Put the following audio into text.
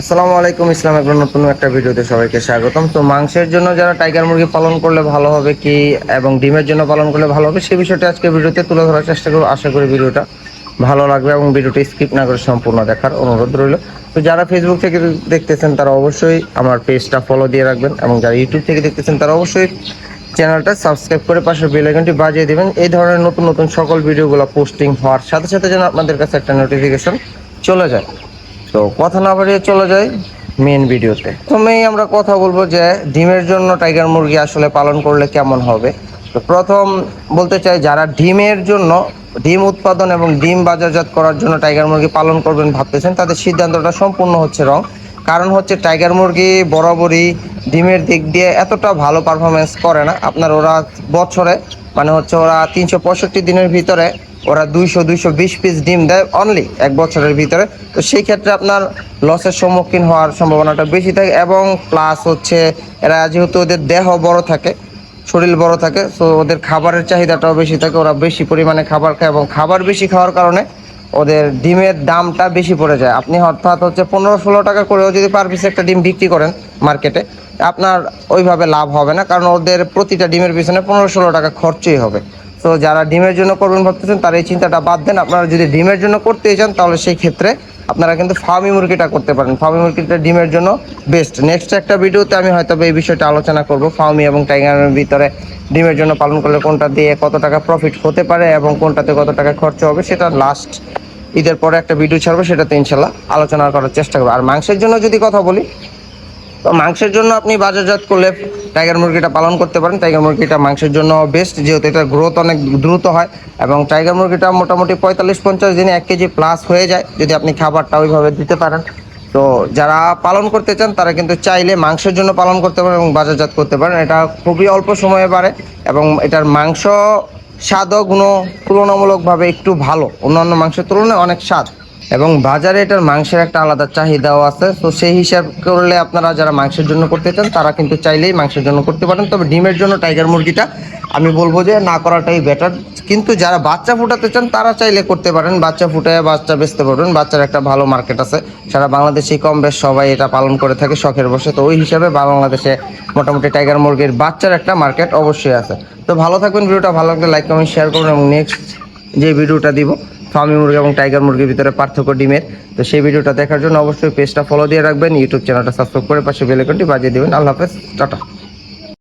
আসসালামু আলাইকুম, ইসলাম একবার নতুন একটা ভিডিওতে সবাইকে স্বাগতম। তো মাংসের জন্য যারা টাইগার মুরগি পালন করলে ভালো হবে কি, এবং ডিমের জন্য পালন করলে ভালো হবে, সেই বিষয়টা আজকে ভিডিওতে তুলে ধরার চেষ্টা করব। আশা করি ভিডিওটা ভালো লাগবে এবং ভিডিওটি স্কিপ না করে সম্পূর্ণ দেখার অনুরোধ রইল। তো যারা ফেসবুক থেকে দেখতেছেন, তারা অবশ্যই আমার পেজটা ফলো দিয়ে রাখবেন, এবং যারা ইউটিউব থেকে দেখতেছেন, তারা অবশ্যই চ্যানেলটা সাবস্ক্রাইব করে পাশে বেল আইকনটি বাজিয়ে দেবেন। এই ধরনের নতুন নতুন সকল ভিডিওগুলো পোস্টিং হওয়ার সাথে সাথে যেন আপনাদের কাছে একটা নোটিফিকেশন চলে যায়। তো কথা না বাড়িয়ে চলে যাই মেন ভিডিওতে প্রথমেই আমরা কথা বলব যে ডিমের জন্য টাইগার মুরগি আসলে পালন করলে কেমন হবে। তো প্রথম বলতে চাই, যারা ডিমের জন্য ডিম উৎপাদন এবং ডিম বাজারজাত করার জন্য টাইগার মুরগি পালন করবেন ভাবতেছেন, তাদের সিদ্ধান্তটা সম্পূর্ণ হচ্ছে রং। কারণ হচ্ছে টাইগার মুরগি বরাবরই ডিমের দিক দিয়ে এতটা ভালো পারফরমেন্স করে না। আপনার ওরা বছরে মানে হচ্ছে ওরা তিনশো পঁয়ষট্টি দিনের ভিতরে ওরা দুইশো দুইশো বিশ পিস ডিম দেয় অনলি এক বছরের ভিতরে। তো সেই ক্ষেত্রে আপনার লসের সম্মুখীন হওয়ার সম্ভাবনাটা বেশি থাকে এবং প্লাস হচ্ছে এরা যেহেতু ওদের দেহ বড় থাকে, শরীর বড় থাকে তো ওদের খাবারের চাহিদাটাও বেশি থাকে। ওরা বেশি পরিমাণে খাবার খায় এবং খাবার বেশি খাওয়ার কারণে ওদের ডিমের দামটা বেশি পড়ে যায়। আপনি অর্থাৎ হচ্ছে পনেরো, ষোলো টাকা করেও যদি পার পিস একটা ডিম বিক্রি করেন মার্কেটে আপনার ওইভাবে লাভ হবে না, কারণ ওদের প্রতিটা ডিমের পিছনে পনেরো, ষোলো টাকা খরচই হবে। তো যারা ডিমের জন্য করবেন ভাবতেছেন, তারা এই চিন্তাটা বাদ দেন। আপনারা যদি ডিমের জন্য করতে চান, তাহলে সেই ক্ষেত্রে আপনারা কিন্তু ফার্মি মুরগিটা করতে পারেন। ফার্মি মুরগিটা ডিমের জন্য বেস্ট নেক্সট একটা ভিডিওতে আমি হয়তো এই বিষয়টা আলোচনা করব, ফার্মি এবং টাইগারের ভিতরে ডিমের জন্য পালন করলে কোনটা দিয়ে কত টাকা প্রফিট হতে পারে এবং কোনটাতে কত টাকা খরচ হবে, সেটা লাস্ট ঈদের পরে একটা ভিডিও ছাড়বো, সেটাতে ইনশাল্লাহ আলোচনা করার চেষ্টা করব। আর মাংসের জন্য যদি কথা বলি তো মাংসের জন্য আপনি বাজারজাত করলে টাইগার মুরগিটা পালন করতে পারেন। টাইগার মুরগিটা মাংসের জন্য বেস্ট যেহেতু এটা গ্রোথ অনেক দ্রুত হয় এবং টাইগার মুরগিটা মোটামুটি পঁয়তাল্লিশ পঞ্চাশ দিনে এক কেজি প্লাস হয়ে যায়, যদি আপনি খাবারটা ওইভাবে দিতে পারেন। তো যারা পালন করতে চান, তারা কিন্তু চাইলে মাংসের জন্য পালন করতে পারেন এবং বাজারজাত করতে পারেন। এটা খুবই অল্প সময়ে বাড়ে এবং এটার মাংস স্বাদ ও গুণ তুলনামূলকভাবে একটু ভালো। অন্যান্য মাংসের তুলনায় অনেক স্বাদ। এবং বাজারে এটার মাংসের একটা আলাদা চাহিদাও আছে। তো সেই হিসাব করলে আপনারা যারা মাংসের জন্য করতে চান, তারা কিন্তু চাইলেই মাংসের জন্য করতে পারেন। তবে ডিমের জন্য টাইগার মুরগিটা আমি বলব যে না করাটাই বেটার কিন্তু যারা বাচ্চা ফুটাতে চান, তারা চাইলে করতে পারেন। বাচ্চা ফুটায় বাচ্চা বেচতে পারবেন। বাচ্চার একটা ভালো মার্কেট আছে। সারা বাংলাদেশেই কম বেশ সবাই এটা পালন করে থাকে শখের বসে। তো ওই হিসাবে বাংলাদেশে মোটামুটি টাইগার মুরগির বাচ্চার একটা মার্কেট অবশ্যই আছে। তো ভালো থাকবেন। ভিডিওটা ভালো লাগলে লাইক কমেন্ট শেয়ার করুন এবং নেক্সট যে ভিডিওটা দিব ফার্মি মুরগি এবং টাইগার মুরগির ভিতরে পার্থক্য ডিমের। তো সেই ভিডিওটা দেখার জন্য অবশ্যই পেজটা ফলো দিয়ে রাখবেন ইউটিউব চ্যানেলটা সাবস্ক্রাইব করে পাশে বেলেকনটি বাজিয়ে দেবেন। আল্লাহ হাফেজ, টাটা।